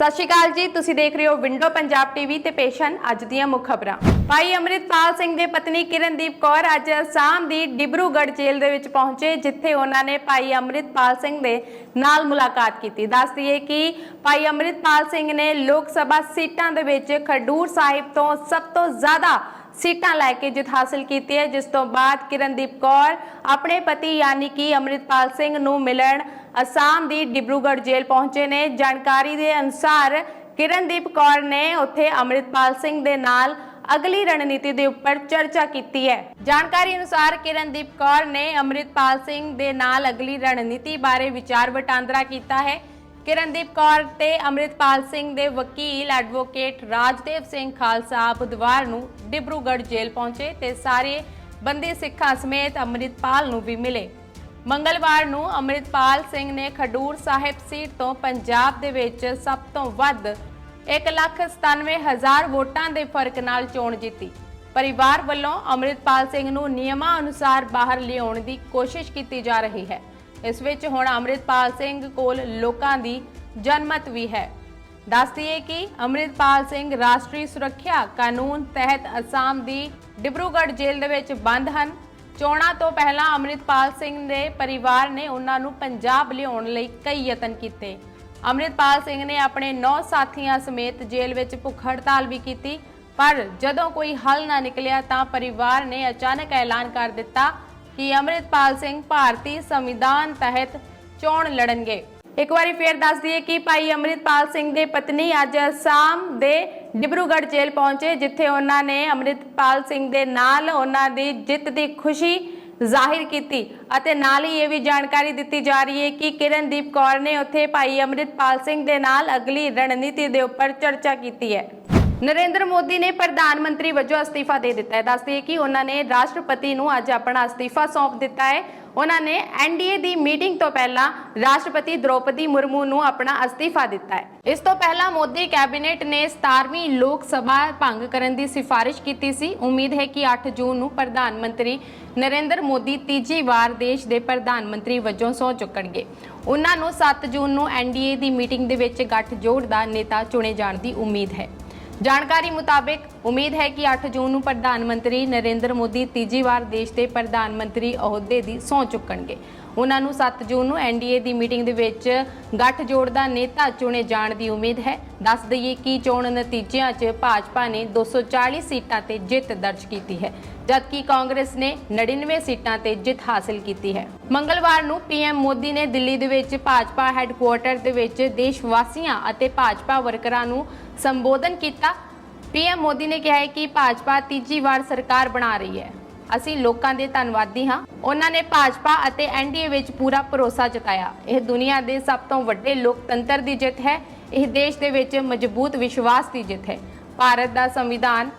ਸਤਿ ਸ਼੍ਰੀ ਅਕਾਲ ਜੀ, ਤੁਸੀਂ ਦੇਖ ਰਹੇ ਹੋ ਵਿੰਡੋ ਪੰਜਾਬ ਟੀਵੀ ਤੇ ਪੇਸ਼ਨ ਅੱਜ ਦੀਆਂ ਮੁੱਖ ਖਬਰਾਂ। ਭਾਈ ਅੰਮ੍ਰਿਤਪਾਲ ਸਿੰਘ ਦੇ ਪਤਨੀ ਕਿਰਨਦੀਪ ਕੌਰ ਅੱਜ ਅਸਾਮ ਦੀ ਡਿਬਰੂਗੜ੍ਹ ਜੇਲ੍ਹ ਦੇ ਵਿੱਚ ਪਹੁੰਚੇ, ਜਿੱਥੇ ਉਹਨਾਂ ਨੇ ਭਾਈ ਅੰਮ੍ਰਿਤਪਾਲ ਸਿੰਘ ਦੇ ਨਾਲ ਮੁਲਾਕਾਤ ਕੀਤੀ। ਦੱਸ ਦਈਏ ਕਿ ਭਾਈ ਅੰਮ੍ਰਿਤਪਾਲ ਸਿੰਘ ਨੇ ਲੋਕ ਸਭਾ ਸੀਟਾਂ ਦੇ ਵਿੱਚ ਖਡੂਰ ਸਾਹਿਬ ਤੋਂ ਸਭ ਤੋਂ ਜ਼ਿਆਦਾ ਸੀਟਾਂ ਲੈ ਕੇ ਜਿੱਤ ਹਾਸਲ ਕੀਤੀ ਹੈ, ਜਿਸ ਤੋਂ ਬਾਅਦ ਕਿਰਨਦੀਪ ਕੌਰ ਆਪਣੇ ਪਤੀ ਯਾਨੀ ਕਿ ਅੰਮ੍ਰਿਤਪਾਲ ਸਿੰਘ ਨੂੰ ਮਿਲਣ ਅਸਾਮ ਦੀ ਡਿਬਰੂਗੜ੍ਹ ਜੇਲ੍ਹ ਪਹੁੰਚੇ ਨੇ। ਜਾਣਕਾਰੀ ਦੇ ਅਨੁਸਾਰ ਕਿਰਨਦੀਪ ਕੌਰ ਨੇ ਉੱਥੇ ਅੰਮ੍ਰਿਤਪਾਲ ਸਿੰਘ ਦੇ ਨਾਲ ਅਗਲੀ ਰਣਨੀਤੀ ਦੇ ਉੱਪਰ ਚਰਚਾ ਕੀਤੀ ਹੈ। ਜਾਣਕਾਰੀ ਅਨੁਸਾਰ ਕਿਰਨਦੀਪ ਕੌਰ ਨੇ ਅੰਮ੍ਰਿਤਪਾਲ ਸਿੰਘ ਦੇ ਨਾਲ ਅਗਲੀ ਰਣਨੀਤੀ ਬਾਰੇ ਵਿਚਾਰ ਵਟਾਂਦਰਾ ਕੀਤਾ ਹੈ। ਕਿਰਨਦੀਪ ਕੌਰ ਤੇ ਅੰਮ੍ਰਿਤਪਾਲ ਸਿੰਘ ਦੇ ਵਕੀਲ ਐਡਵੋਕੇਟ ਰਾਜਦੇਵ ਸਿੰਘ ਖਾਲਸਾ ਬੁੱਧਵਾਰ ਨੂੰ ਡਿਬਰੂਗੜ੍ਹ ਜੇਲ੍ਹ ਪਹੁੰਚੇ ਤੇ ਸਾਰੇ ਬੰਦੀ ਸਿੱਖਾਂ ਸਮੇਤ ਅੰਮ੍ਰਿਤਪਾਲ ਨੂੰ ਵੀ ਮਿਲੇ। ਮੰਗਲਵਾਰ ਨੂੰ ਅੰਮ੍ਰਿਤਪਾਲ ਸਿੰਘ ਨੇ ਖਡੂਰ ਸਾਹਿਬ ਸੀਟ ਤੋਂ ਪੰਜਾਬ ਦੇ ਵਿੱਚ ਸਭ ਤੋਂ ਵੱਧ 197000 ਵੋਟਾਂ ਦੇ ਫ਼ਰਕ ਨਾਲ ਚੋਣ ਜਿੱਤੀ। ਪਰਿਵਾਰ ਵੱਲੋਂ ਅੰਮ੍ਰਿਤਪਾਲ ਸਿੰਘ ਨੂੰ ਨਿਯਮਾਂ ਅਨੁਸਾਰ ਬਾਹਰ ਲਿਆਉਣ ਦੀ ਕੋਸ਼ਿਸ਼ ਕੀਤੀ ਜਾ ਰਹੀ ਹੈ। ਇਸ ਵਿੱਚ ਹੁਣ ਅੰਮ੍ਰਿਤਪਾਲ ਸਿੰਘ ਕੋਲ ਲੋਕਾਂ ਦੀ ਜਨਮਤ ਵੀ ਹੈ। ਦੱਸ ਦਈਏ ਕਿ ਅੰਮ੍ਰਿਤਪਾਲ ਸਿੰਘ ਰਾਸ਼ਟਰੀ ਸੁਰੱਖਿਆ ਕਾਨੂੰਨ ਤਹਿਤ ਅਸਾਮ ਦੀ ਡਿਬਰੂਗੜ੍ਹ ਜੇਲ੍ਹ ਦੇ ਵਿੱਚ ਬੰਦ ਹਨ। ਚੋਣਾਂ ਤੋਂ ਪਹਿਲਾਂ ਅੰਮ੍ਰਿਤਪਾਲ ਸਿੰਘ ਦੇ ਪਰਿਵਾਰ ਨੇ ਉਹਨਾਂ ਨੂੰ ਪੰਜਾਬ ਲਿਆਉਣ ਲਈ ਕਈ ਯਤਨ ਕੀਤੇ। ਅੰਮ੍ਰਿਤਪਾਲ ਸਿੰਘ ਨੇ ਆਪਣੇ 9 ਸਾਥੀਆਂ ਸਮੇਤ ਜੇਲ੍ਹ ਵਿੱਚ ਭੁੱਖ ਹੜਤਾਲ ਵੀ ਕੀਤੀ, ਪਰ ਜਦੋਂ ਕੋਈ ਹੱਲ ਨਾ ਨਿਕਲਿਆ ਤਾਂ ਪਰਿਵਾਰ ਨੇ ਅਚਾਨਕ ਐਲਾਨ ਕਰ ਦਿੱਤਾ ਕਿ ਅੰਮ੍ਰਿਤਪਾਲ ਸਿੰਘ ਭਾਰਤੀ ਸੰਵਿਧਾਨ ਤਹਿਤ ਚੋਣ ਲੜਨਗੇ। ਇੱਕ ਵਾਰੀ ਫੇਰ ਦੱਸ ਦਈਏ ਕਿ ਭਾਈ ਅੰਮ੍ਰਿਤਪਾਲ ਸਿੰਘ ਦੇ ਪਤਨੀ ਅੱਜ ਅਸਾਮ ਦੇ ਡਿਬਰੂਗੜ੍ਹ ਜੇਲ੍ਹ ਪਹੁੰਚੇ, ਜਿੱਥੇ ਉਹਨਾਂ ਨੇ ਅੰਮ੍ਰਿਤਪਾਲ ਸਿੰਘ ਦੇ ਨਾਲ ਉਹਨਾਂ ਦੀ ਜਿੱਤ ਦੀ ਖੁਸ਼ੀ ਜ਼ਾਹਿਰ ਕੀਤੀ ਅਤੇ ਨਾਲ ਹੀ ਇਹ ਵੀ ਜਾਣਕਾਰੀ ਦਿੱਤੀ ਜਾ ਰਹੀ ਹੈ ਕਿ ਕਿਰਨਦੀਪ ਕੌਰ ਨੇ ਉੱਥੇ ਭਾਈ ਅੰਮ੍ਰਿਤਪਾਲ ਸਿੰਘ ਦੇ ਨਾਲ ਅਗਲੀ ਰਣਨੀਤੀ ਦੇ ਉੱਪਰ ਚਰਚਾ ਕੀਤੀ ਹੈ। ਨਰਿੰਦਰ ਮੋਦੀ ਨੇ ਪ੍ਰਧਾਨ ਮੰਤਰੀ ਵਜੋਂ ਅਸਤੀਫਾ ਦੇ ਦਿੱਤਾ ਹੈ। ਦੱਸਦੀ ਹੈ ਕਿ ਉਹਨਾਂ ਨੇ ਰਾਸ਼ਟਰਪਤੀ ਨੂੰ ਅੱਜ ਆਪਣਾ ਅਸਤੀਫਾ ਸੌਂਪ ਦਿੱਤਾ ਹੈ। ਉਹਨਾਂ ਨੇ ਐਨਡੀਏ ਦੀ ਮੀਟਿੰਗ ਤੋਂ ਪਹਿਲਾਂ ਰਾਸ਼ਟਰਪਤੀ ਦ੍ਰੋਪਦੀ ਮੁਰਮੂ ਨੂੰ ਆਪਣਾ ਅਸਤੀਫਾ ਦਿੱਤਾ ਹੈ। ਇਸ ਤੋਂ ਪਹਿਲਾਂ ਮੋਦੀ ਕੈਬਨਿਟ ਨੇ 17ਵੀਂ ਲੋਕ ਸਭਾ ਭੰਗ ਕਰਨ ਦੀ ਸਿਫਾਰਿਸ਼ ਕੀਤੀ ਸੀ। ਉਮੀਦ ਹੈ ਕਿ 8 ਜੂਨ ਨੂੰ ਪ੍ਰਧਾਨ ਮੰਤਰੀ ਨਰਿੰਦਰ ਮੋਦੀ ਤੀਜੀ ਵਾਰ ਦੇਸ਼ ਦੇ ਪ੍ਰਧਾਨ ਮੰਤਰੀ ਵਜੋਂ ਸਹੁੰ ਚੁੱਕਣਗੇ। ਉਹਨਾਂ ਨੂੰ 7 ਜੂਨ ਨੂੰ ਐਨਡੀਏ ਦੀ ਮੀਟਿੰਗ ਦੇ ਵਿੱਚ ਗੱਠਜੋੜ ਦਾ ਨੇਤਾ ਚੁਣੇ ਜਾਣ ਦੀ ਉਮੀਦ ਹੈ। ਜਾਣਕਾਰੀ ਮੁਤਾਬਕ, ਉਮੀਦ ਹੈ ਕਿ 8 ਜੂਨ ਨੂੰ ਪ੍ਰਧਾਨ ਮੰਤਰੀ ਨਰਿੰਦਰ ਮੋਦੀ ਤੀਜੀ ਵਾਰ ਦੇਸ਼ ਦੇ ਪ੍ਰਧਾਨ ਮੰਤਰੀ ਅਹੁਦੇ ਦੀ ਸਹੁੰ ਚੁੱਕਣਗੇ। ਉਹਨਾਂ ਨੂੰ 7 ਜੂਨ ਨੂੰ ਐਨਡੀਏ ਦੀ ਮੀਟਿੰਗ ਦੇ ਵਿੱਚ ਗੱਠਜੋੜ ਦਾ ਨੇਤਾ ਚੁਣੇ ਜਾਣ ਦੀ ਉਮੀਦ ਹੈ। ਦੱਸ ਦਈਏ ਕਿ ਚੋਣ ਨਤੀਜਿਆਂ 'ਚ ਭਾਜਪਾ ਨੇ 240 ਸੀਟਾਂ ਤੇ ਜਿੱਤ ਦਰਜ ਕੀਤੀ ਹੈ, ਜਦਕਿ ਕਾਂਗਰਸ ਨੇ 99 ਸੀਟਾਂ ਤੇ ਜਿੱਤ ਹਾਸਲ ਕੀਤੀ ਹੈ। ਮੰਗਲਵਾਰ ਨੂੰ ਪੀਐਮ ਮੋਦੀ ਨੇ ਦਿੱਲੀ ਦੇ ਵਿੱਚ ਭਾਜਪਾ ਹੈੱਡਕੁਆਰਟਰ ਦੇ ਵਿੱਚ ਦੇਸ਼ ਵਾਸੀਆਂ ਅਤੇ ਭਾਜਪਾ ਵਰਕਰਾਂ ਨੂੰ ਸੰਬੋਧਨ ਕੀਤਾ। ਪੀਐਮ ਮੋਦੀ ਨੇ ਕਿਹਾ ਹੈ ਕਿ ਭਾਜਪਾ ਤੀਜੀ ਵਾਰ ਸਰਕਾਰ ਬਣਾ ਰਹੀ ਹੈ। ਅਸੀਂ ਲੋਕਾਂ ਦੇ ਧੰਨਵਾਦੀ ਹਾਂ। ਉਹਨਾਂ ਨੇ ਭਾਜਪਾ ਅਤੇ ਐਨਡੀਏ ਵਿੱਚ ਪੂਰਾ ਭਰੋਸਾ ਜਤਾਇਆ। ਇਹ ਦੁਨੀਆ ਦੇ ਸਭ ਤੋਂ ਵੱਡੇ ਲੋਕਤੰਤਰ ਦੀ ਜਿੱਤ ਹੈ। ਇਹ ਦੇਸ਼ ਦੇ ਵਿੱਚ ਮਜ਼ਬੂਤ ਵਿਸ਼ਵਾਸ ਦੀ ਜਿੱਤ ਹੈ। ਭਾਰਤ ਦਾ ਸੰਵਿਧਾਨ,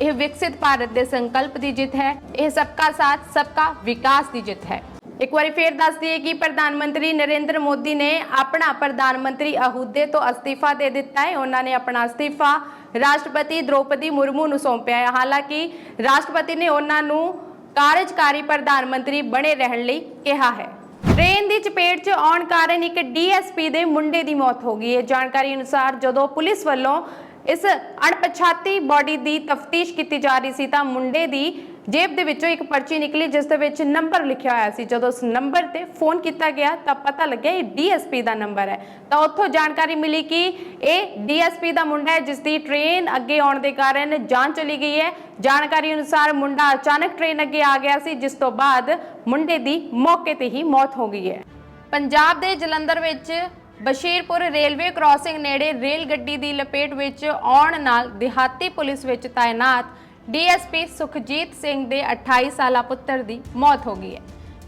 ਇਹ ਵਿਕਸਿਤ ਭਾਰਤ ਦੇ ਸੰਕਲਪ ਦੀ ਜਿੱਤ ਹੈ। ਇਹ ਸਭ ਸਬਕਾ ਸਾਥ, ਸਬਕਾ ਵਿਕਾਸ ਦੀ ਜਿੱਤ ਹੈ। ਇੱਕ ਵਾਰੀ ਫੇਰ ਦੱਸ ਦਈਏ ਕਿ ਪ੍ਰਧਾਨ ਮੰਤਰੀ ਨਰਿੰਦਰ ਮੋਦੀ ਨੇ ਆਪਣਾ ਪ੍ਰਧਾਨ ਮੰਤਰੀ ਅਹੁਦੇ ਤੋਂ ਅਸਤੀਫਾ ਦੇ ਦਿੱਤਾ ਹੈ। ਉਹਨਾਂ ਨੇ ਆਪਣਾ ਅਸਤੀਫਾ ਰਾਸ਼ਟਰਪਤੀ ਦ੍ਰੋਪਦੀ ਮੁਰਮੂ ਨੂੰ ਸੌਂਪਿਆ ਹੈ। ਹਾਲਾਂਕਿ ਰਾਸ਼ਟਰਪਤੀ ਨੇ ਉਹਨਾਂ ਨੂੰ ਕਾਰਜਕਾਰੀ ਪ੍ਰਧਾਨ ਮੰਤਰੀ ਬਣੇ ਰਹਿਣ ਲਈ ਕਿਹਾ ਹੈ। ਟ੍ਰੇਨ ਦੀ ਚਪੇਟ 'ਚ ਆਉਣ ਕਾਰਨ ਇੱਕ ਡੀਐਸਪੀ ਦੇ ਮੁੰਡੇ ਦੀ ਮੌਤ ਹੋ ਗਈ ਹੈ। ਜਾਣਕਾਰੀ ਅਨੁਸਾਰ ਜਦੋਂ ਪੁਲਿਸ ਵੱਲੋਂ ਇਸ ਅਣਪਛਾਤੀ ਬਾਡੀ ਦੀ ਤਫਤੀਸ਼ ਕੀਤੀ ਜਾ ਰਹੀ ਸੀ ਤਾਂ ਮੁੰਡੇ ਦੀ ਜੇਬ ਦੇ ਵਿੱਚੋਂ ਇੱਕ ਪਰਚੀ ਨਿਕਲੀ, ਜਿਸ ਦੇ ਵਿੱਚ ਨੰਬਰ ਲਿਖਿਆ ਹੋਇਆ ਸੀ। ਜਦੋਂ ਉਸ ਨੰਬਰ ਤੇ ਫੋਨ ਕੀਤਾ ਗਿਆ, ਤਾਂ ਪਤਾ ਲੱਗਿਆ ਇਹ ਡੀਐਸਪੀ ਦਾ ਨੰਬਰ ਹੈ। ਤਾਂ ਉੱਥੋਂ ਜਾਣਕਾਰੀ ਮਿਲੀ ਕਿ ਇਹ ਡੀਐਸਪੀ ਦਾ ਮੁੰਡਾ ਹੈ, ਜਿਸ ਦੀ ਟ੍ਰੇਨ ਅੱਗੇ ਆਉਣ ਦੇ ਕਾਰਨ ਜਾਨ ਚਲੀ ਗਈ ਹੈ। ਜਾਣਕਾਰੀ ਅਨੁਸਾਰ ਮੁੰਡਾ ਅਚਾਨਕ ਟ੍ਰੇਨ ਅੱਗੇ ਆ ਗਿਆ ਸੀ, ਜਿਸ ਤੋਂ ਬਾਅਦ ਮੁੰਡੇ ਦੀ ਮੌਕੇ ਤੇ ਹੀ ਮੌਤ ਹੋ ਗਈ ਹੈ। ਪੰਜਾਬ ਦੇ ਜਲੰਧਰ ਵਿੱਚ ਬਸ਼ੀਰਪੁਰ ਰੇਲਵੇ ਕ੍ਰਾਸਿੰਗ ਨੇੜੇ ਰੇਲ ਗੱਡੀ ਦੀ ਲਪੇਟ ਵਿੱਚ ਆਉਣ ਨਾਲ ਦਿਹਾਤੀ ਪੁਲਿਸ ਵਿੱਚ ਤਾਇਨਾਤ ਡੀਐਸਪੀ ਸੁਖਜੀਤ ਸਿੰਘ ਦੇ 28 ਸਾਲਾ ਪੁੱਤਰ ਦੀ ਮੌਤ ਹੋ ਗਈ ਹੈ।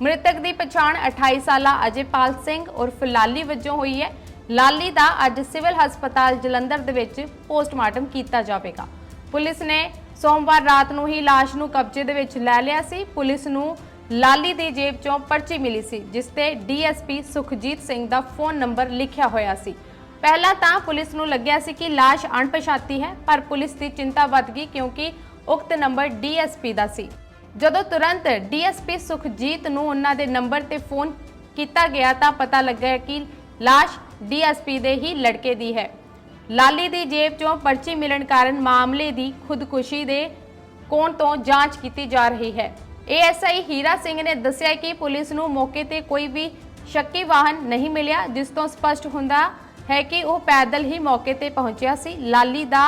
ਮ੍ਰਿਤਕ ਦੀ ਪਛਾਣ 28 ਸਾਲਾ ਅਜੇਪਾਲ ਸਿੰਘ ਉਰਫ ਲਾਲੀ ਵਜੋਂ ਹੋਈ ਹੈ। ਲਾਲੀ ਦਾ ਅੱਜ ਸਿਵਲ ਹਸਪਤਾਲ ਜਲੰਧਰ ਦੇ ਵਿੱਚ ਪੋਸਟਮਾਰਟਮ ਕੀਤਾ ਜਾਵੇਗਾ। ਪੁਲਿਸ ਨੇ ਸੋਮਵਾਰ ਰਾਤ ਨੂੰ ਹੀ ਲਾਸ਼ ਨੂੰ ਕਬਜ਼ੇ ਦੇ ਵਿੱਚ ਲੈ ਲਿਆ ਸੀ। ਪੁਲਿਸ ਨੂੰ ਲਾਲੀ ਦੀ ਜੇਬ ਚੋਂ ਪਰਚੀ ਮਿਲੀ ਸੀ, ਜਿਸ ਤੇ ਡੀਐਸਪੀ ਸੁਖਜੀਤ ਸਿੰਘ ਦਾ ਫੋਨ ਨੰਬਰ ਲਿਖਿਆ ਹੋਇਆ ਸੀ। ਪਹਿਲਾਂ ਤਾਂ ਪੁਲਿਸ ਨੂੰ ਲੱਗਿਆ ਸੀ ਕਿ ਲਾਸ਼ ਅਣਪਛਾਤੀ ਹੈ, ਪਰ ਪੁਲਿਸ ਦੀ ਚਿੰਤਾ ਵੱਧ ਗਈ ਕਿਉਂਕਿ ਉਕਤ ਨੰਬਰ ਡੀਐਸਪੀ ਦਾ ਸੀ। ਜਦੋਂ ਤੁਰੰਤ ਡੀਐਸਪੀ ਸੁਖਜੀਤ ਨੂੰ ਉਹਨਾਂ ਦੇ ਨੰਬਰ ਤੇ ਫੋਨ ਕੀਤਾ ਗਿਆ ਤਾਂ ਪਤਾ ਲੱਗਾ ਕਿ ਲਾਸ਼ ਡੀਐਸਪੀ ਦੇ ਹੀ ਲੜਕੇ ਦੀ ਹੈ। ਲਾਲੀ ਦੀ ਜੇਬ 'ਚੋਂ ਪਰਚੀ ਮਿਲਣ ਕਾਰਨ ਮਾਮਲੇ ਦੀ ਖੁਦਕੁਸ਼ੀ ਦੇ ਕੋਣ ਤੋਂ ਜਾਂਚ ਕੀਤੀ ਜਾ ਰਹੀ ਹੈ। ਏਐਸਆਈ ਹੀਰਾ ਸਿੰਘ ਨੇ ਦੱਸਿਆ ਕਿ ਪੁਲਿਸ ਨੂੰ ਮੌਕੇ ਤੇ ਕੋਈ ਵੀ ਸ਼ੱਕੀ ਵਾਹਨ ਨਹੀਂ ਮਿਲਿਆ, ਜਿਸ ਤੋਂ ਸਪਸ਼ਟ ਹੁੰਦਾ ਹੈ ਕਿ ਉਹ ਪੈਦਲ ਹੀ ਮੌਕੇ ਤੇ ਪਹੁੰਚਿਆ ਸੀ। ਲਾਲੀ ਦਾ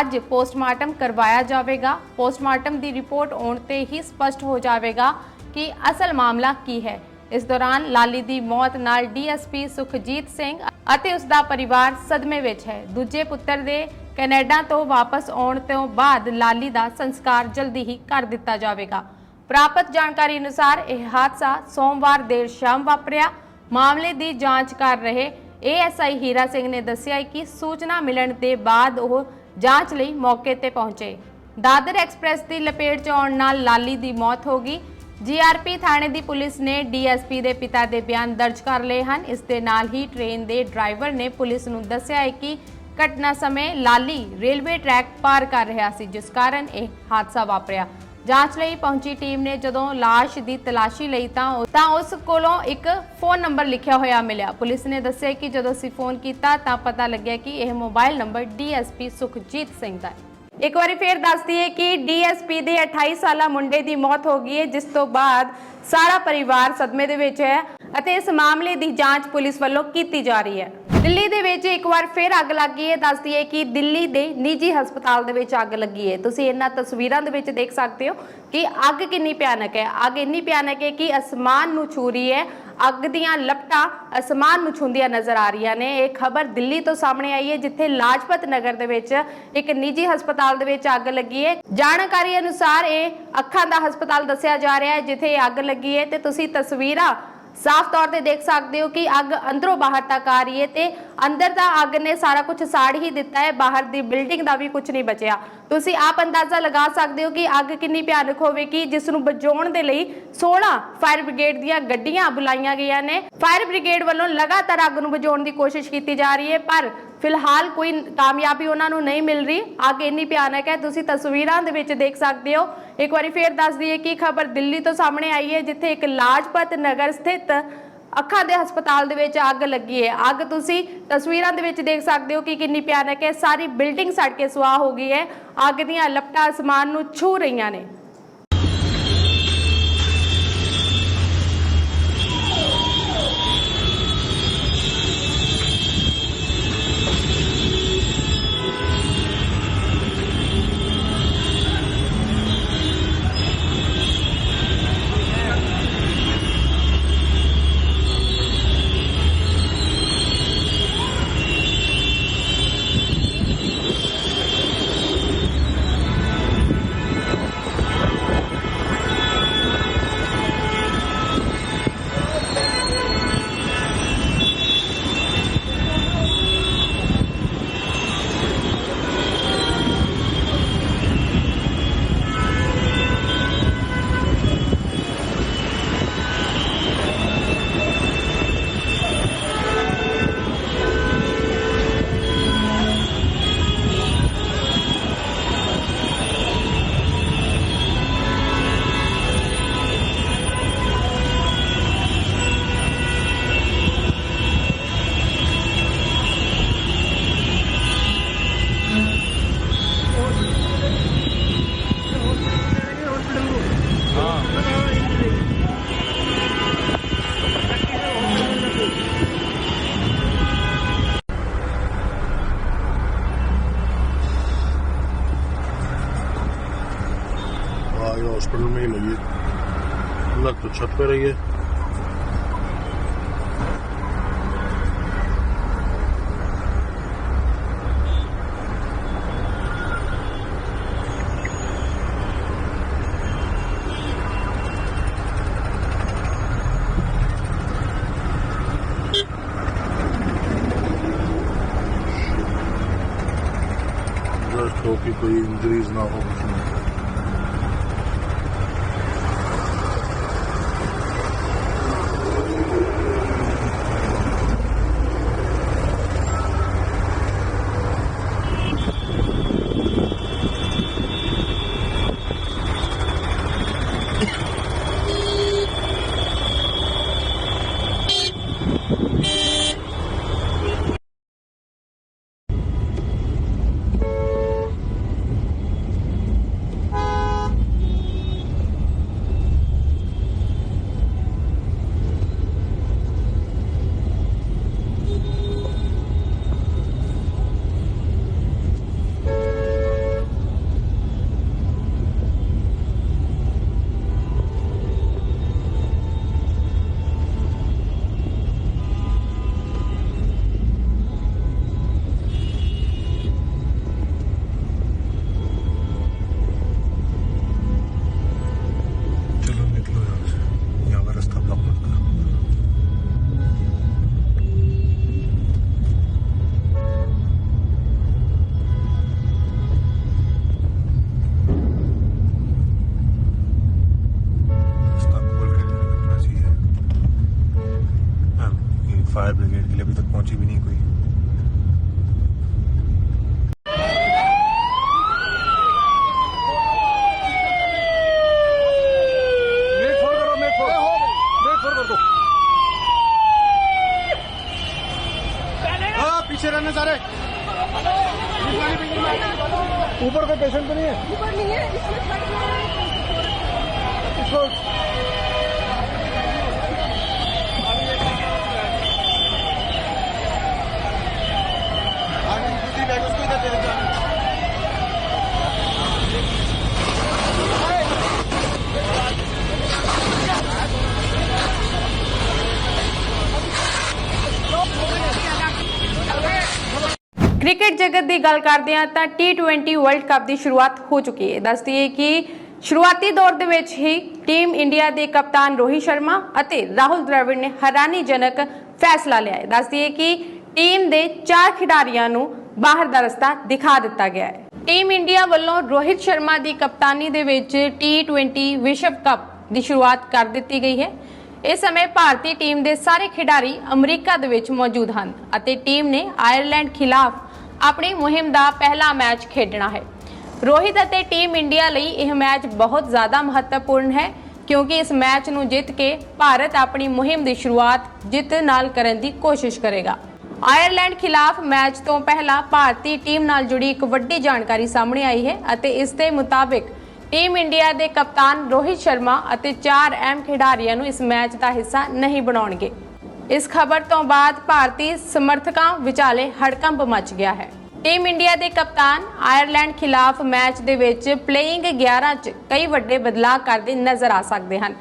ਅੱਜ ਪੋਸਟਮਾਰਟਮ ਕਰਵਾਇਆ ਜਾਵੇਗਾ। ਪੋਸਟਮਾਰਟਮ ਦੀ ਰਿਪੋਰਟ ਆਉਣ ਤੇ ਹੀ ਸਪਸ਼ਟ ਹੋ ਜਾਵੇਗਾ ਕਿ ਅਸਲ ਮਾਮਲਾ ਕੀ ਹੈ। ਇਸ ਦੌਰਾਨ ਲਾਲੀ ਦੀ ਮੌਤ ਨਾਲ ਡੀਐਸਪੀ ਸੁਖਜੀਤ ਸਿੰਘ ਅਤੇ ਉਸ ਦਾ ਪਰਿਵਾਰ ਸਦਮੇ ਵਿੱਚ ਹੈ। ਦੂਜੇ ਪੁੱਤਰ ਦੇ ਕੈਨੇਡਾ ਤੋਂ ਵਾਪਸ ਆਉਣ ਤੋਂ ਬਾਅਦ ਲਾਲੀ ਦਾ ਸੰਸਕਾਰ ਜਲਦੀ ਹੀ ਕਰ ਦਿੱਤਾ ਜਾਵੇਗਾ। ਪ੍ਰਾਪਤ ਜਾਣਕਾਰੀ ਅਨੁਸਾਰ ਇਹ ਹਾਦਸਾ ਸੋਮਵਾਰ ਦੇਰ ਸ਼ਾਮ ਵਾਪਰਿਆ। ਮਾਮਲੇ ਦੀ ਜਾਂਚ ਕਰ ਰਹੇ ਏਐਸਆਈ ਹੀਰਾ ਸਿੰਘ ਨੇ ਦੱਸਿਆ ਕਿ ਸੂਚਨਾ ਮਿਲਣ ਦੇ ਬਾਅਦ ਉਹ ਜਾਂਚ ਲਈ ਮੌਕੇ ਤੇ ਪਹੁੰਚੇ। ਦਾਦਰ ਐਕਸਪ੍ਰੈਸ ਦੀ ਲਪੇਟ 'ਚ ਆਉਣ ਨਾਲ ਲਾਲੀ ਦੀ ਮੌਤ ਹੋ ਗਈ। ਜੀਆਰਪੀ ਥਾਣੇ ਦੀ ਪੁਲਿਸ ਨੇ ਡੀਐਸਪੀ ਦੇ ਪਿਤਾ ਦੇ ਬਿਆਨ ਦਰਜ ਕਰ ਲਏ ਹਨ। ਇਸ ਦੇ ਨਾਲ ਹੀ ਟ੍ਰੇਨ ਦੇ ਡਰਾਈਵਰ ਨੇ ਪੁਲਿਸ ਨੂੰ ਦੱਸਿਆ ਹੈ ਕਿ ਘਟਨਾ ਸਮੇਂ ਲਾਲੀ ਰੇਲਵੇ ਟਰੈਕ ਪਾਰ ਕਰ ਰਿਹਾ ਸੀ, ਜਿਸ ਕਾਰਨ ਇਹ ਹਾਦਸਾ ਵਾਪਰਿਆ। ਜਾਂਚ ਲਈ ਪਹੁੰਚੀ ਟੀਮ ਨੇ ਜਦੋਂ ਲਾਸ਼ ਦੀ ਤਲਾਸ਼ੀ ਲਈ ਤਾਂ ਤਾਂ ਉਸ ਕੋਲੋਂ ਇੱਕ ਫੋਨ ਨੰਬਰ ਲਿਖਿਆ ਹੋਇਆ ਮਿਲਿਆ। ਪੁਲਿਸ ਨੇ ਦੱਸਿਆ ਕਿ ਜਦੋਂ ਅਸੀਂ ਫੋਨ ਕੀਤਾ ਤਾਂ ਪਤਾ ਲੱਗਿਆ ਕਿ ਇਹ mobile number DSP Sukhjit Singh ਦਾ ਹੈ। ਇੱਕ ਵਾਰੀ ਫੇਰ ਦੱਸ ਦਈਏ ਕਿ ਡੀਐਸਪੀ ਦੇ 28 ਸਾਲਾ ਮੁੰਡੇ ਦੀ ਮੌਤ ਹੋ ਗਈ ਹੈ, ਜਿਸ ਤੋਂ ਬਾਅਦ ਸਾਰਾ ਪਰਿਵਾਰ ਸਦਮੇ ਦੇ ਵਿੱਚ ਹੈ ਅਤੇ ਇਸ ਮਾਮਲੇ ਦੀ ਜਾਂਚ ਪੁਲਿਸ ਵੱਲੋਂ ਕੀਤੀ ਜਾ ਰਹੀ ਹੈ। ਦਿੱਲੀ ਦੇ ਵਿੱਚ ਇੱਕ ਵਾਰ ਫਿਰ ਅੱਗ ਲੱਗ ਗਈ ਹੈ। ਦੱਸ ਦਈਏ ਕਿ ਦਿੱਲੀ ਦੇ ਨਿੱਜੀ ਹਸਪਤਾਲ ਦੇ ਵਿੱਚ ਅੱਗ ਲੱਗੀ ਹੈ। ਤੁਸੀਂ ਇਹਨਾਂ ਤਸਵੀਰਾਂ ਦੇ ਵਿੱਚ ਦੇਖ ਸਕਦੇ ਹੋ ਕਿ ਅੱਗ ਕਿੰਨੀ ਭਿਆਨਕ ਹੈ। ਅੱਗ ਇੰਨੀ ਭਿਆਨਕ ਹੈ ਕਿ ਅਸਮਾਨ ਨੂੰ ਛੂ ਰਹੀ ਹੈ। ਅੱਗ ਦੀਆਂ ਲਪਟਾਂ ਅਸਮਾਨ ਨੂੰ ਛੂੰਦੀਆਂ ਨਜ਼ਰ ਆ ਰਹੀਆਂ ਨੇ। ਇਹ ਖਬਰ ਦਿੱਲੀ ਤੋਂ ਸਾਹਮਣੇ ਆਈ ਹੈ, ਜਿੱਥੇ ਲਾਜਪਤ ਨਗਰ ਦੇ ਵਿੱਚ ਇੱਕ ਨਿੱਜੀ ਹਸਪਤਾਲ ਦੇ ਵਿੱਚ ਅੱਗ ਲੱਗੀ ਹੈ। ਜਾਣਕਾਰੀ ਅਨੁਸਾਰ ਇਹ ਅੱਖਾਂ ਦਾ ਹਸਪਤਾਲ ਦੱਸਿਆ ਜਾ ਰਿਹਾ ਹੈ, ਜਿੱਥੇ ਇਹ ਅੱਗ ਲੱਗੀ ਹੈ। ਤੇ ਤੁਸੀਂ ਤਸਵੀਰਾਂ ਸਾਫ਼ ਤੌਰ ਤੇ ਦੇਖ ਸਕਦੇ ਹੋ ਕਿ ਅੱਗ ਅੰਦਰੋਂ ਬਾਹਰ ਤੱਕ ਆ ਰਹੀ ਹੈ ਤੇ ਅੰਦਰ ਦਾ ਅੱਗ ਨੇ ਸਾਰਾ ਕੁਝ ਸਾੜ ਹੀ ਦਿੱਤਾ ਹੈ, ਬਾਹਰ ਦੀ ਬਿਲਡਿੰਗ ਦਾ ਵੀ ਕੁਝ ਨਹੀਂ ਬਚਿਆ। ਤੁਸੀਂ ਆਪ ਅੰਦਾਜ਼ਾ ਲਗਾ ਸਕਦੇ ਹੋ ਕਿ ਅੱਗ ਕਿੰਨੀ ਭਿਆਨਕ ਹੋਵੇਗੀ, ਜਿਸ ਨੂੰ ਬੁਝਾਉਣ ਦੇ ਲਈ 16 ਫਾਇਰ ਬ੍ਰਿਗੇਡ ਦੀਆਂ ਗੱਡੀਆਂ ਬੁਲਾਈਆਂ ਗਈਆਂ ਨੇ। ਫਾਇਰ ਬ੍ਰਿਗੇਡ ਵੱਲੋਂ ਲਗਾਤਾਰ ਅੱਗ ਨੂੰ ਬੁਝਾਉਣ ਦੀ ਕੋਸ਼ਿਸ਼ ਕੀਤੀ ਜਾ ਰਹੀ ਹੈ, ਪਰ ਫਿਲਹਾਲ ਕੋਈ ਕਾਮਯਾਬੀ ਉਹਨਾਂ ਨੂੰ ਨਹੀਂ ਮਿਲ ਰਹੀ। ਅੱਗ ਇੰਨੀ ਭਿਆਨਕ ਹੈ, ਤੁਸੀਂ ਤਸਵੀਰਾਂ ਦੇ ਵਿੱਚ ਦੇਖ ਸਕਦੇ ਹੋ। ਇੱਕ ਵਾਰੀ ਫੇਰ ਦੱਸ ਦਈਏ ਕਿ ਖਬਰ ਦਿੱਲੀ ਤੋਂ ਸਾਹਮਣੇ ਆਈ ਹੈ, ਜਿੱਥੇ ਇੱਕ ਲਾਜਪਤ ਨਗਰ ਸਥਿਤ ਅੱਖਾਂ ਦੇ ਹਸਪਤਾਲ ਦੇ ਵਿੱਚ ਅੱਗ ਲੱਗੀ ਹੈ। ਅੱਗ ਤੁਸੀਂ ਤਸਵੀਰਾਂ ਦੇ ਵਿੱਚ ਦੇਖ ਸਕਦੇ ਹੋ ਕਿ ਕਿੰਨੀ ਭਿਆਨਕ ਹੈ। ਸਾਰੀ ਬਿਲਡਿੰਗ ਸੜ ਕੇ ਸੁਆਹ ਹੋ ਗਈ ਹੈ। ਅੱਗ ਦੀਆਂ ਲਪਟਾਂ ਅਸਮਾਨ ਨੂੰ ਛੂ ਰਹੀਆਂ ਨੇ। Rapariga. Estou aqui para ir em Dries novamente. Fire brigade की अभी तक पहुंची भी नहीं कोई ਦੀ ਗੱਲ ਕਰਦੇ ਹਾਂ ਤਾਂ T20 ਵਰਲਡ ਕੱਪ ਦੀ ਸ਼ੁਰੂਆਤ ਹੋ ਚੁੱਕੀ ਹੈ। ਦੱਸਦੀ ਹੈ ਕਿ ਸ਼ੁਰੂਆਤੀ ਦੌਰ ਦੇ ਵਿੱਚ ਹੀ ਟੀਮ ਇੰਡੀਆ ਦੇ ਕਪਤਾਨ ਰੋਹਿਤ ਸ਼ਰਮਾ ਅਤੇ ਰਾਹੁਲ ਦ੍ਰਵਿੜ ਨੇ ਹੈਰਾਨੀਜਨਕ ਫੈਸਲਾ ਲਿਆ ਹੈ। ਦੱਸਦੀ ਹੈ ਕਿ ਟੀਮ ਦੇ ਚਾਰ ਖਿਡਾਰੀਆਂ ਨੂੰ ਬਾਹਰ ਦਾ ਰਸਤਾ ਦਿਖਾ ਦਿੱਤਾ ਗਿਆ ਹੈ। ਟੀਮ ਇੰਡੀਆ ਵੱਲੋਂ ਰੋਹਿਤ ਸ਼ਰਮਾ ਦੀ ਕਪਤਾਨੀ ਦੇ ਵਿੱਚ T20 ਵਿਸ਼ਵ ਕੱਪ ਦੀ ਸ਼ੁਰੂਆਤ ਕਰ ਦਿੱਤੀ ਗਈ ਹੈ। ਇਸ ਸਮੇਂ ਭਾਰਤੀ ਟੀਮ ਦੇ ਸਾਰੇ ਖਿਡਾਰੀ ਅਮਰੀਕਾ ਦੇ ਵਿੱਚ ਮੌਜੂਦ ਹਨ ਅਤੇ ਟੀਮ ਨੇ ਆਇਰਲੈਂਡ ਖਿਲਾਫ ਆਪਣੀ ਮੁਹਿੰਮ ਦਾ ਪਹਿਲਾ ਮੈਚ ਖੇਡਣਾ ਹੈ। ਰੋਹਿਤ ਅਤੇ ਟੀਮ ਇੰਡੀਆ ਲਈ ਇਹ ਮੈਚ ਬਹੁਤ ਜ਼ਿਆਦਾ ਮਹੱਤਵਪੂਰਨ ਹੈ, ਕਿਉਂਕਿ ਇਸ ਮੈਚ ਨੂੰ ਜਿੱਤ ਕੇ ਭਾਰਤ ਆਪਣੀ ਮੁਹਿੰਮ ਦੀ ਸ਼ੁਰੂਆਤ ਜਿੱਤ ਨਾਲ ਕਰਨ ਦੀ ਕੋਸ਼ਿਸ਼ ਕਰੇਗਾ। ਆਇਰਲੈਂਡ ਖਿਲਾਫ ਮੈਚ ਤੋਂ ਪਹਿਲਾਂ ਭਾਰਤੀ ਟੀਮ ਨਾਲ ਜੁੜੀ ਇੱਕ ਵੱਡੀ ਜਾਣਕਾਰੀ ਸਾਹਮਣੇ ਆਈ ਹੈ ਅਤੇ ਇਸ ਦੇ ਮੁਤਾਬਿਕ ਟੀਮ ਇੰਡੀਆ ਦੇ ਕਪਤਾਨ ਰੋਹਿਤ ਸ਼ਰਮਾ ਅਤੇ ਚਾਰ ਅਹਿਮ ਖਿਡਾਰੀਆਂ ਨੂੰ ਇਸ ਮੈਚ ਦਾ ਹਿੱਸਾ ਨਹੀਂ ਬਣਾਉਣਗੇ। ਇਸ ਖਬਰ ਤੋਂ ਬਾਅਦ ਭਾਰਤੀ ਸਮਰਥਕਾਂ ਵਿਚਾਲੇ ਹੜਕੰਪ ਮਚ ਗਿਆ ਹੈ। ਟੀਮ ਇੰਡੀਆ ਦੇ ਕਪਤਾਨ ਆਇਰਲੈਂਡ ਖਿਲਾਫ ਮੈਚ ਦੇ ਵਿੱਚ ਪਲੇਇੰਗ 11 'ਚ ਕਈ ਵੱਡੇ ਬਦਲਾਅ ਕਰਦੇ ਨਜ਼ਰ ਆ ਸਕਦੇ ਹਨ।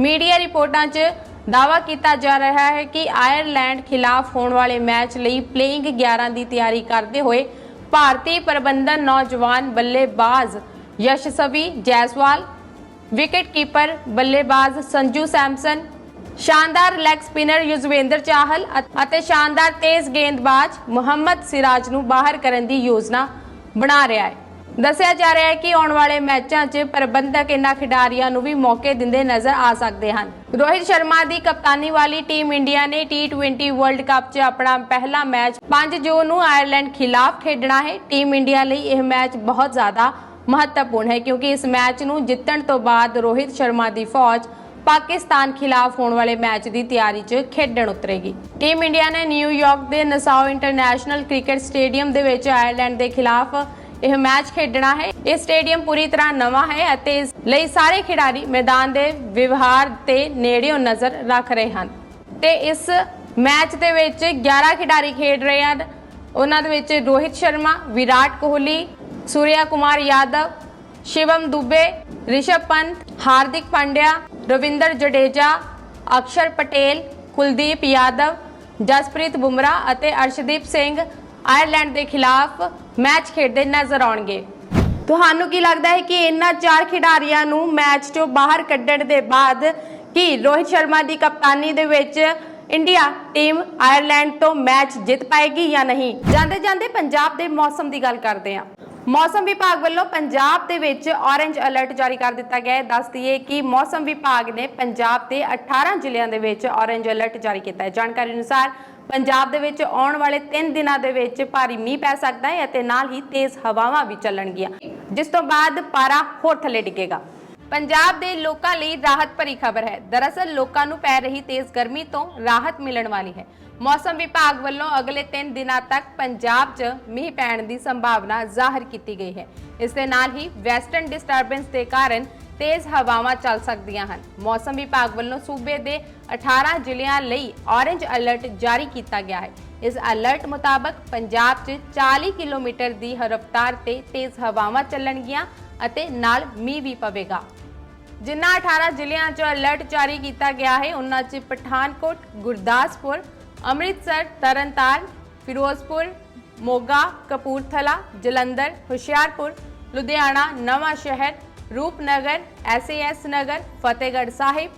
ਮੀਡੀਆ ਰਿਪੋਰਟਾਂ 'ਚ ਦਾਅਵਾ ਕੀਤਾ ਜਾ ਰਿਹਾ ਹੈ ਕਿ ਆਇਰਲੈਂਡ ਖਿਲਾਫ ਹੋਣ ਵਾਲੇ ਮੈਚ ਲਈ ਪਲੇਇੰਗ 11 ਦੀ ਤਿਆਰੀ ਕਰਦੇ ਹੋਏ ਭਾਰਤੀ ਪ੍ਰਬੰਧਨ ਨੌਜਵਾਨ ਬੱਲੇਬਾਜ਼ ਯਸ਼ਸਵੀ ਜੈਸਵਾਲ ਵਿਕਟ ਕੀਪਰ ਬੱਲੇਬਾਜ਼ ਸੰਜੂ ਸੈਮਸਨ ਸ਼ਾਨਦਾਰ ਲੈਗ ਸਪਿਨਰ ਯੁਜ਼ਵੇਂਦਰ ਚਾਹਲ ਅਤੇ ਸ਼ਾਨਦਾਰ ਤੇਜ਼ ਗੇਂਦਬਾਜ਼ ਮੁਹੰਮਦ ਸਿਰਾਜ ਨੂੰ ਬਾਹਰ ਕਰਨ ਦੀ ਯੋਜਨਾ ਬਣਾ ਰਿਹਾ ਹੈ। ਦੱਸਿਆ ਜਾ ਰਿਹਾ ਹੈ ਕਿ ਆਉਣ ਵਾਲੇ ਮੈਚਾਂ 'ਚ ਪ੍ਰਬੰਧਕ ਇਹਨਾਂ ਖਿਡਾਰੀਆਂ ਨੂੰ ਵੀ ਮੌਕੇ ਦਿੰਦੇ ਨਜ਼ਰ ਆ ਸਕਦੇ ਹਨ। ਰੋਹਿਤ ਸ਼ਰਮਾ ਦੀ ਕਪਤਾਨੀ ਵਾਲੀ ਟੀਮ ਇੰਡੀਆ ਨੇ T20 ਵਰਲਡ ਕੱਪ 'ਚ ਆਪਣਾ ਪਹਿਲਾ ਮੈਚ 5 ਜੂਨ ਨੂੰ ਆਇਰਲੈਂਡ ਖਿਲਾਫ ਖੇਡਣਾ ਹੈ। ਟੀਮ ਇੰਡੀਆ ਲਈ ਇਹ ਮੈਚ ਬਹੁਤ ਜ਼ਿਆਦਾ ਮਹੱਤਵਪੂਰਨ ਹੈ ਕਿਉਂਕਿ ਇਸ ਮੈਚ ਨੂੰ ਜਿੱਤਣ ਤੋਂ ਬਾਅਦ ਰੋਹਿਤ ਸ਼ਰਮਾ ਦੀ ਫੌਜ ਪਾਕਿਸਤਾਨ ਖਿਲਾਫ ਹੋਣ ਵਾਲੇ ਮੈਚ ਦੀ ਤਿਆਰੀ 'ਚ ਖੇਡਣ ਉਤਰੇਗੀ। ਟੀਮ ਇੰਡੀਆ ਨੇ ਨਿਊਯਾਰਕ ਦੇ ਨਸਾਓ ਇੰਟਰਨੈਸ਼ਨਲ ਕ੍ਰਿਕਟ ਸਟੇਡੀਅਮ ਦੇ ਵਿੱਚ ਆਇਰਲੈਂਡ ਦੇ ਖਿਲਾਫ ਇਹ ਮੈਚ ਖੇਡਣਾ ਹੈ। ਇਹ ਸਟੇਡੀਅਮ ਪੂਰੀ ਤਰ੍ਹਾਂ ਨਵਾਂ ਹੈ ਅਤੇ ਇਸ ਲਈ ਸਾਰੇ ਖਿਡਾਰੀ ਮੈਦਾਨ ਦੇ ਵਿਵਹਾਰ ਤੇ ਨੇੜਿਓਂ ਨਜ਼ਰ ਰੱਖ ਰਹੇ ਹਨ। ਤੇ ਇਸ ਮੈਚ ਦੇ ਵਿੱਚ 11 ਖਿਡਾਰੀ ਖੇਡ ਰਹੇ ਹਨ। ਉਹਨਾਂ ਦੇ ਵਿੱਚ ਰੋਹਿਤ ਸ਼ਰਮਾ, ਵਿਰਾਟ ਕੋਹਲੀ ਸੂਰਿਆ ਕੁਮਾਰ ਯਾਦਵ, ਸ਼ਿਵਮ ਦੁਬੇ, ਰਿਸ਼ਭ ਪੰਤ ਹਾਰਦਿਕ ਪਾਂਡਿਆ ਰਵਿੰਦਰ ਜਡੇਜਾ, ਅਕਸ਼ਰ ਪਟੇਲ, ਕੁਲਦੀਪ ਯਾਦਵ, ਜਸਪ੍ਰੀਤ ਬੁਮਰਾਹ ਅਤੇ ਅਰਸ਼ਦੀਪ ਸਿੰਘ ਆਇਰਲੈਂਡ ਦੇ ਖਿਲਾਫ ਮੈਚ ਖੇਡਦੇ ਨਜ਼ਰ ਆਉਣਗੇ। ਤੁਹਾਨੂੰ ਕੀ ਲੱਗਦਾ ਹੈ ਕਿ ਇਹਨਾਂ ਚਾਰ ਖਿਡਾਰੀਆਂ ਨੂੰ ਮੈਚ ਤੋਂ ਬਾਹਰ ਕੱਢਣ ਦੇ ਬਾਅਦ ਕੀ ਰੋਹਿਤ ਸ਼ਰਮਾ ਦੀ ਕਪਤਾਨੀ ਦੇ ਵਿੱਚ ਇੰਡੀਆ ਟੀਮ ਆਇਰਲੈਂਡ ਤੋਂ ਮੈਚ ਜਿੱਤ ਪਾਏਗੀ ਜਾਂ ਨਹੀਂ? ਜਾਂਦੇ ਜਾਂਦੇ ਪੰਜਾਬ ਦੇ ਮੌਸਮ ਦੀ ਗੱਲ ਕਰਦੇ ਹਾਂ। ਮੌਸਮ ਵਿਭਾਗ ਵੱਲੋਂ ਪੰਜਾਬ ਦੇ ਵਿੱਚ ਔਰੇਂਜ ਅਲਰਟ ਜਾਰੀ ਕਰ ਦਿੱਤਾ ਗਿਆ ਹੈ। ਦੱਸ ਦਈਏ ਕਿ ਮੌਸਮ ਵਿਭਾਗ ਨੇ ਪੰਜਾਬ ਦੇ 18 ਜ਼ਿਲ੍ਹਿਆਂ ਦੇ ਵਿੱਚ ਔਰੇਂਜ ਅਲਰਟ ਜਾਰੀ ਕੀਤਾ ਹੈ। ਜਾਣਕਾਰੀ ਅਨੁਸਾਰ ਪੰਜਾਬ ਦੇ ਵਿੱਚ ਆਉਣ ਵਾਲੇ 3 ਦਿਨਾਂ ਦੇ ਵਿੱਚ ਭਾਰੀ ਮੀਂਹ ਪੈ ਸਕਦਾ ਹੈ ਅਤੇ ਨਾਲ ਹੀ ਤੇਜ਼ ਹਵਾਵਾਂ ਵੀ ਚੱਲਣਗੀਆਂ। ਜਿਸ ਤੋਂ ਬਾਅਦ ਪਾਰਾ ਹੋਰ ਥੱਲੇ ਡਿੱਗੇਗਾ। ਪੰਜਾਬ ਦੇ ਲੋਕਾਂ ਲਈ ਰਾਹਤ ਭਰੀ ਖਬਰ ਹੈ। ਦਰਅਸਲ ਲੋਕਾਂ ਨੂੰ ਪੈ ਰਹੀ ਤੇਜ਼ ਗਰਮੀ ਤੋਂ ਰਾਹਤ ਮਿਲਣ ਵਾਲੀ ਹੈ। ਮੌਸਮ ਵਿਭਾਗ ਵੱਲੋਂ ਅਗਲੇ 3 ਦਿਨਾਂ ਤੱਕ ਪੰਜਾਬ 'ਚ ਮੀਂਹ ਪੈਣ ਦੀ ਸੰਭਾਵਨਾ ਜ਼ਾਹਰ ਕੀਤੀ ਗਈ ਹੈ। ਇਸ ਦੇ ਨਾਲ ਹੀ ਵੈਸਟਰਨ ਡਿਸਟਰਬੈਂਸ ਦੇ ਕਾਰਨ ਤੇਜ਼ ਹਵਾਵਾਂ ਚੱਲ ਸਕਦੀਆਂ ਹਨ। ਮੌਸਮ ਵਿਭਾਗ ਵੱਲੋਂ ਸੂਬੇ ਦੇ 18 ਜ਼ਿਲ੍ਹਿਆਂ ਲਈ ਔਰੇਂਜ ਅਲਰਟ ਜਾਰੀ ਕੀਤਾ ਗਿਆ ਹੈ। ਇਸ ਅਲਰਟ ਮੁਤਾਬਕ ਪੰਜਾਬ 'ਚ 40 ਕਿਲੋਮੀਟਰ ਦੀ ਰਫ਼ਤਾਰ ਤੇ ਤੇਜ਼ ਹਵਾਵਾਂ ਚੱਲਣਗੀਆਂ ਅਤੇ ਨਾਲ ਮੀਂਹ ਵੀ ਪਵੇਗਾ। ਜਿਨ੍ਹਾਂ 18 ਜ਼ਿਲ੍ਹਿਆਂ 'ਚ ਅਲਰਟ ਜਾਰੀ ਕੀਤਾ ਗਿਆ ਹੈ ਉਹਨਾਂ 'ਚ ਪਠਾਨਕੋਟ, ਗੁਰਦਾਸਪੁਰ ਅੰਮ੍ਰਿਤਸਰ, ਤਰਨਤਾਰਨ, ਫਿਰੋਜ਼ਪੁਰ, ਮੋਗਾ, ਕਪੂਰਥਲਾ, ਜਲੰਧਰ, ਹੁਸ਼ਿਆਰਪੁਰ, ਲੁਧਿਆਣਾ, ਨਵਾਂ ਸ਼ਹਿਰ, ਰੂਪਨਗਰ, ਐਸਏਐਸ ਨਗਰ, ਫਤਿਹਗੜ੍ਹ ਸਾਹਿਬ,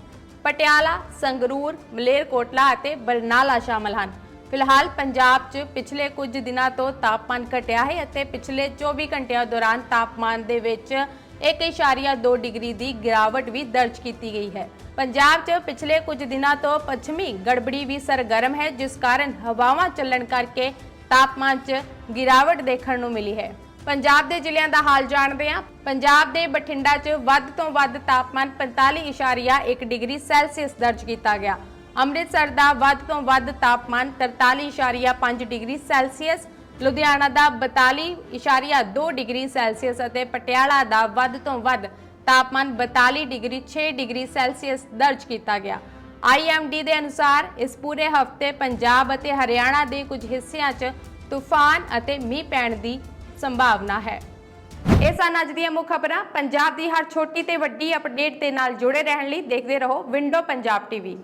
ਪਟਿਆਲਾ, ਸੰਗਰੂਰ, ਮਲੇਰਕੋਟਲਾ ਅਤੇ ਬਰਨਾਲਾ ਸ਼ਾਮਲ ਹਨ। ਫਿਲਹਾਲ ਪੰਜਾਬ 'ਚ ਪਿਛਲੇ ਕੁਝ ਦਿਨਾਂ ਤੋਂ ਤਾਪਮਾਨ ਘਟਿਆ ਹੈ ਅਤੇ ਪਿਛਲੇ 24 ਘੰਟਿਆਂ ਦੌਰਾਨ ਤਾਪਮਾਨ ਦੇ ਵਿੱਚ 1.2 ਡਿਗਰੀ ਦੀ ਗਿਰਾਵਟ ਵੀ ਦਰਜ ਕੀਤੀ ਗਈ ਹੈ। ਪੰਜਾਬ 'ਚ ਪਿਛਲੇ ਕੁਝ ਦਿਨਾਂ ਤੋਂ ਪੱਛਮੀ ਗੜਬੜੀ ਵੀ ਸਰਗਰਮ ਹੈ, ਜਿਸ ਕਾਰਨ ਹਵਾਵਾਂ ਚੱਲਣ ਕਰਕੇ ਤਾਪਮਾਨ 'ਚ ਗਿਰਾਵਟ ਦੇਖਣ ਨੂੰ ਮਿਲੀ ਹੈ। ਪੰਜਾਬ ਦੇ ਜ਼ਿਲ੍ਹਿਆਂ ਦਾ ਹਾਲ ਜਾਣਦੇ ਹਾਂ। ਪੰਜਾਬ ਦੇ ਬਠਿੰਡਾ 'ਚ ਵੱਧ ਤੋਂ ਵੱਧ ਤਾਪਮਾਨ 45.1 ਡਿਗਰੀ ਸੈਲਸੀਅਸ ਦਰਜ ਕੀਤਾ ਗਿਆ। ਅੰਮ੍ਰਿਤਸਰ ਦਾ ਵੱਧ ਤੋਂ ਵੱਧ ਤਾਪਮਾਨ 43.5 ਡਿਗਰੀ ਸੈਲਸੀਅਸ ਲੁਧਿਆਣਾ ਦਾ 42.2 ਡਿਗਰੀ ਸੈਲਸੀਅਸ ਅਤੇ ਪਟਿਆਲਾ ਦਾ ਵੱਧ ਤੋਂ ਵੱਧ ਤਾਪਮਾਨ 42 ਡਿਗਰੀ 6 ਡਿਗਰੀ ਸੈਲਸੀਅਸ ਦਰਜ ਕੀਤਾ ਗਿਆ। IMD ਦੇ ਅਨੁਸਾਰ ਇਸ ਪੂਰੇ ਹਫ਼ਤੇ ਪੰਜਾਬ ਅਤੇ ਹਰਿਆਣਾ ਦੇ ਕੁਝ ਹਿੱਸਿਆਂ 'ਚ ਤੂਫਾਨ ਅਤੇ ਮੀਂਹ ਪੈਣ ਦੀ ਸੰਭਾਵਨਾ ਹੈ। ਇਹ ਸਨ ਅੱਜ ਦੀਆਂ ਮੁੱਖ ਖਬਰਾਂ। ਪੰਜਾਬ ਦੀ ਹਰ ਛੋਟੀ ਤੇ ਵੱਡੀ ਅਪਡੇਟ ਦੇ ਨਾਲ ਜੁੜੇ ਰਹਿਣ ਲਈ ਦੇਖਦੇ ਰਹੋ ਵਿੰਡੋ ਪੰਜਾਬ ਟੀਵੀ।